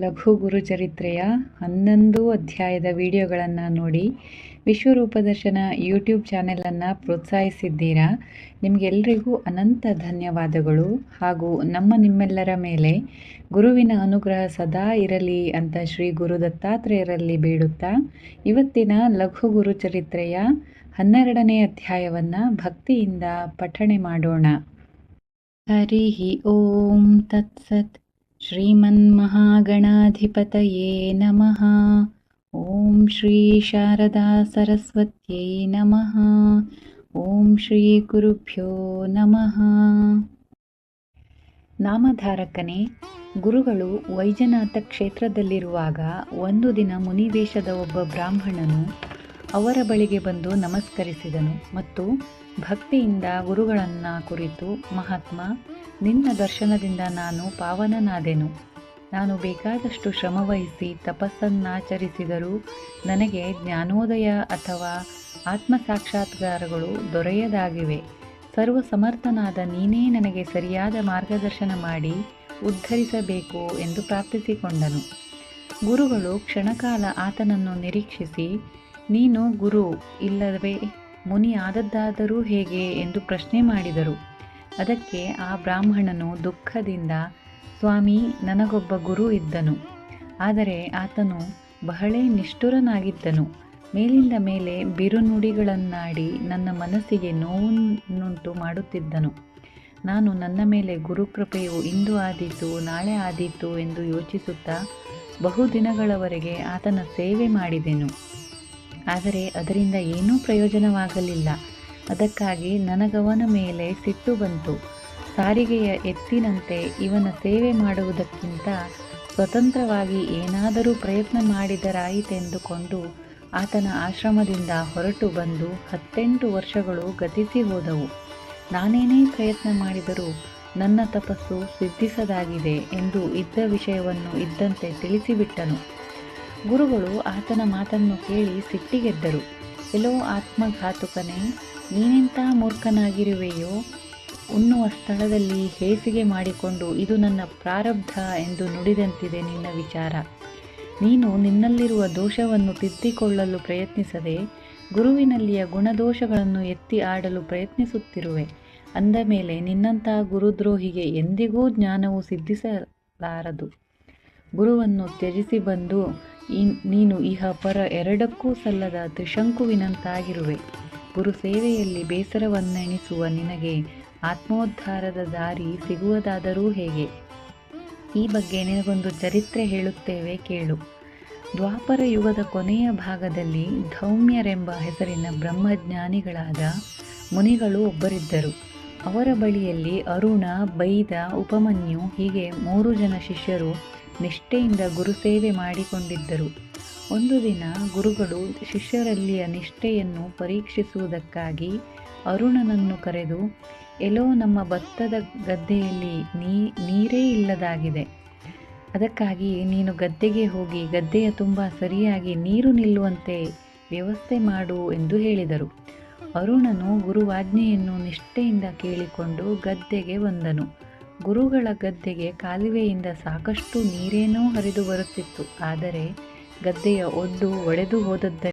ಲಘು ಗುರುಚರಿತ್ರೆಯ ಹನ್ನೊಂದು ಅಧ್ಯಾಯದ ವಿಡಿಯೋಗಳನ್ನು ನೋಡಿ ವಿಶ್ವರೂಪ ದರ್ಶನ ಯೂಟ್ಯೂಬ್ ಚಾನೆಲನ್ನು ಪ್ರೋತ್ಸಾಹಿಸಿದ್ದೀರಾ? ನಿಮಗೆಲ್ಲರಿಗೂ ಅನಂತ ಧನ್ಯವಾದಗಳು. ಹಾಗೂ ನಮ್ಮ ನಿಮ್ಮೆಲ್ಲರ ಮೇಲೆ ಗುರುವಿನ ಅನುಗ್ರಹ ಸದಾ ಇರಲಿ ಅಂತ ಶ್ರೀ ಗುರು ದತ್ತಾತ್ರೇಯರಲ್ಲಿ ಬೇಡುತ್ತಾ, ಇವತ್ತಿನ ಲಘು ಗುರುಚರಿತ್ರೆಯ ಹನ್ನೆರಡನೇ ಅಧ್ಯಾಯವನ್ನು ಭಕ್ತಿಯಿಂದ ಪಠಣೆ ಮಾಡೋಣ. ಹರಿ ಓಂ ತತ್ಸತ್ श्रीमन्महागणाधिपतये नमः ॐ श्री शारदा सरस्वत्यै नमः ॐ ಶ್ರೀಗುರುಭ್ಯೋ ನಮಃ ನಾಮಧಾರಕನೇ ಗುರುಗಳು ವೈಜನಾಥ ಕ್ಷೇತ್ರದಲ್ಲಿರುವಾಗ ಒಂದು ದಿನ ಮುನಿವೇಷದ ಒಬ್ಬ ಬ್ರಾಹ್ಮಣನು ಅವರ ಬಳಿಗೆ ಬಂದು ನಮಸ್ಕರಿಸಿದನು ಮತ್ತು ಭಕ್ತಿಯಿಂದ ಗುರುಗಳನ್ನು ಕುರಿತು ಮಹಾತ್ಮ ನಿನ್ನ ದರ್ಶನದಿಂದ ನಾನು ಪಾವನನಾದೆನು. ನಾನು ಬೇಕಾದಷ್ಟು ಶ್ರಮವಹಿಸಿ ತಪಸ್ಸನ್ನಾಚರಿಸಿದರೂ ನನಗೆ ಜ್ಞಾನೋದಯ ಅಥವಾ ಆತ್ಮ ಸಾಕ್ಷಾತ್ಕಾರಗಳು ದೊರೆಯದಾಗಿವೆ. ಸರ್ವ ಸಮರ್ಥನಾದ ನೀನೇ ನನಗೆ ಸರಿಯಾದ ಮಾರ್ಗದರ್ಶನ ಮಾಡಿ ಉದ್ಧರಿಸಬೇಕು ಎಂದು ಪ್ರಾರ್ಥಿಸಿಕೊಂಡನು. ಗುರುಗಳು ಕ್ಷಣಕಾಲ ಆತನನ್ನು ನಿರೀಕ್ಷಿಸಿ, ನೀನು ಗುರು ಇಲ್ಲವೇ ಮುನಿ ಆದದ್ದಾದರೂ ಹೇಗೆ ಎಂದು ಪ್ರಶ್ನೆ ಮಾಡಿದರು. ಅದಕ್ಕೆ ಆ ಬ್ರಾಹ್ಮಣನು ದುಃಖದಿಂದ, ಸ್ವಾಮಿ, ನನಗೊಬ್ಬ ಗುರು ಇದ್ದನು. ಆದರೆ ಆತನು ಬಹಳೇ ನಿಷ್ಠುರನಾಗಿದ್ದನು. ಮೇಲಿಂದ ಮೇಲೆ ಬಿರುನುಡಿಗಳನ್ನಾಡಿ ನನ್ನ ಮನಸ್ಸಿಗೆ ನೋವನ್ನುಂಟು ಮಾಡುತ್ತಿದ್ದನು. ನಾನು ನನ್ನ ಮೇಲೆ ಗುರುಕೃಪೆಯು ಇಂದು ಆದೀತು, ನಾಳೆ ಆದೀತು ಎಂದು ಯೋಚಿಸುತ್ತಾ ಬಹುದಿನಗಳವರೆಗೆ ಆತನ ಸೇವೆ ಮಾಡಿದೆನು. ಆದರೆ ಅದರಿಂದ ಏನೂ ಪ್ರಯೋಜನವಾಗಲಿಲ್ಲ. ಅದಕ್ಕಾಗಿ ನನಗವನ ಮೇಲೆ ಸಿಟ್ಟು ಬಂತು. ಸಾರಿಗೆಯ ಎತ್ತಿನಂತೆ ಇವನ ಸೇವೆ ಮಾಡುವುದಕ್ಕಿಂತ ಸ್ವತಂತ್ರವಾಗಿ ಏನಾದರೂ ಪ್ರಯತ್ನ ಮಾಡಿದರಾಯಿತೆಂದುಕೊಂಡು ಆತನ ಆಶ್ರಮದಿಂದ ಹೊರಟು ಬಂದು ಹತ್ತೆಂಟು ವರ್ಷಗಳು ಗತಿಸಿ ಹೋದವು. ನಾನೇನೇ ಪ್ರಯತ್ನ ಮಾಡಿದರೂ ನನ್ನ ತಪಸ್ಸು ಸಿದ್ಧಿಸದಾಗಿದೆ ಎಂದು ಇದ್ದ ವಿಷಯವನ್ನು ಇದ್ದಂತೆ ತಿಳಿಸಿಬಿಟ್ಟನು. ಗುರುಗಳು ಆತನ ಮಾತನ್ನು ಕೇಳಿ ಸಿಟ್ಟಿಗೆದ್ದರು. ಎಲ್ಲೋ ಆತ್ಮಘಾತುಕನೇ ನೀನೆಂಥ ಮೂರ್ಖನಾಗಿರುವೆಯೋ? ಉಣ್ಣುವ ಸ್ಥಳದಲ್ಲಿ ಹೇಸಿಗೆ ಮಾಡಿಕೊಂಡು ಇದು ನನ್ನ ಪ್ರಾರಬ್ಧ ಎಂದು ನುಡಿದಂತಿದೆ ನಿನ್ನ ವಿಚಾರ. ನೀನು ನಿನ್ನಲ್ಲಿರುವ ದೋಷವನ್ನು ತಿದ್ದಿಕೊಳ್ಳಲು ಪ್ರಯತ್ನಿಸದೆ ಗುರುವಿನಲ್ಲಿಯ ಗುಣದೋಷಗಳನ್ನು ಎತ್ತಿ ಆಡಲು ಪ್ರಯತ್ನಿಸುತ್ತಿರುವೆ. ಅಂದ ಮೇಲೆ ನಿನ್ನಂಥ ಗುರುದ್ರೋಹಿಗೆ ಎಂದಿಗೂ ಜ್ಞಾನವು ಸಿದ್ಧಿಸಲಾರದು. ಗುರುವನ್ನು ತ್ಯಜಿಸಿ ಬಂದು ನೀನು ಇಹ ಪರ ಎರಡಕ್ಕೂ ಸಲ್ಲದ ತ್ರಿಶಂಕುವಿನಂತಾಗಿರುವೆ. ಗುರು ಸೇವೆಯಲ್ಲಿ ಬೇಸರವನ್ನೆಣಿಸುವ ನಿನಗೆ ಆತ್ಮೋದ್ಧಾರದ ದಾರಿ ಸಿಗುವುದಾದರೂ ಹೇಗೆ? ಈ ಬಗ್ಗೆ ನಿನಗೊಂದು ಚರಿತ್ರೆ ಹೇಳುತ್ತೇವೆ ಕೇಳು. ದ್ವಾಪರ ಯುಗದ ಕೊನೆಯ ಭಾಗದಲ್ಲಿ ಧೌಮ್ಯರೆಂಬ ಹೆಸರಿನ ಬ್ರಹ್ಮಜ್ಞಾನಿಗಳಾದ ಮುನಿಗಳು ಒಬ್ಬರಿದ್ದರು. ಅವರ ಬಳಿಯಲ್ಲಿ ಅರುಣ, ಬೈದ, ಉಪಮನ್ಯು ಹೀಗೆ ಮೂರು ಜನ ಶಿಷ್ಯರು ನಿಷ್ಠೆಯಿಂದ ಗುರುಸೇವೆ ಮಾಡಿಕೊಂಡಿದ್ದರು. ಒಂದು ದಿನ ಗುರುಗಳು ಶಿಷ್ಯರಲ್ಲಿಯ ನಿಷ್ಠೆಯನ್ನು ಪರೀಕ್ಷಿಸುವುದಕ್ಕಾಗಿ ಅರುಣನನ್ನು ಕರೆದು, ಎಲ್ಲೋ ನಮ್ಮ ಭತ್ತದ ಗದ್ದೆಯಲ್ಲಿ ನೀರೇ ಇಲ್ಲದಾಗಿದೆ. ಅದಕ್ಕಾಗಿ ನೀನು ಗದ್ದೆಗೆ ಹೋಗಿ ಗದ್ದೆಯ ತುಂಬ ಸರಿಯಾಗಿ ನೀರು ನಿಲ್ಲುವಂತೆ ವ್ಯವಸ್ಥೆ ಮಾಡು ಎಂದು ಹೇಳಿದರು. ಅರುಣನು ಗುರುವಾಜ್ಞೆಯನ್ನು ನಿಷ್ಠೆಯಿಂದ ಕೇಳಿಕೊಂಡು ಗದ್ದೆಗೆ ಬಂದನು. ಗುರುಗಳ ಗದ್ದೆಗೆ ಕಾಲುವೆಯಿಂದ ಸಾಕಷ್ಟು ನೀರೇನೋ ಹರಿದು ಬರುತ್ತಿತ್ತು. ಆದರೆ ಗದ್ದೆಯ ಒಡ್ಡು ಒಡೆದು ಹೋದದ್ದರಿಂದ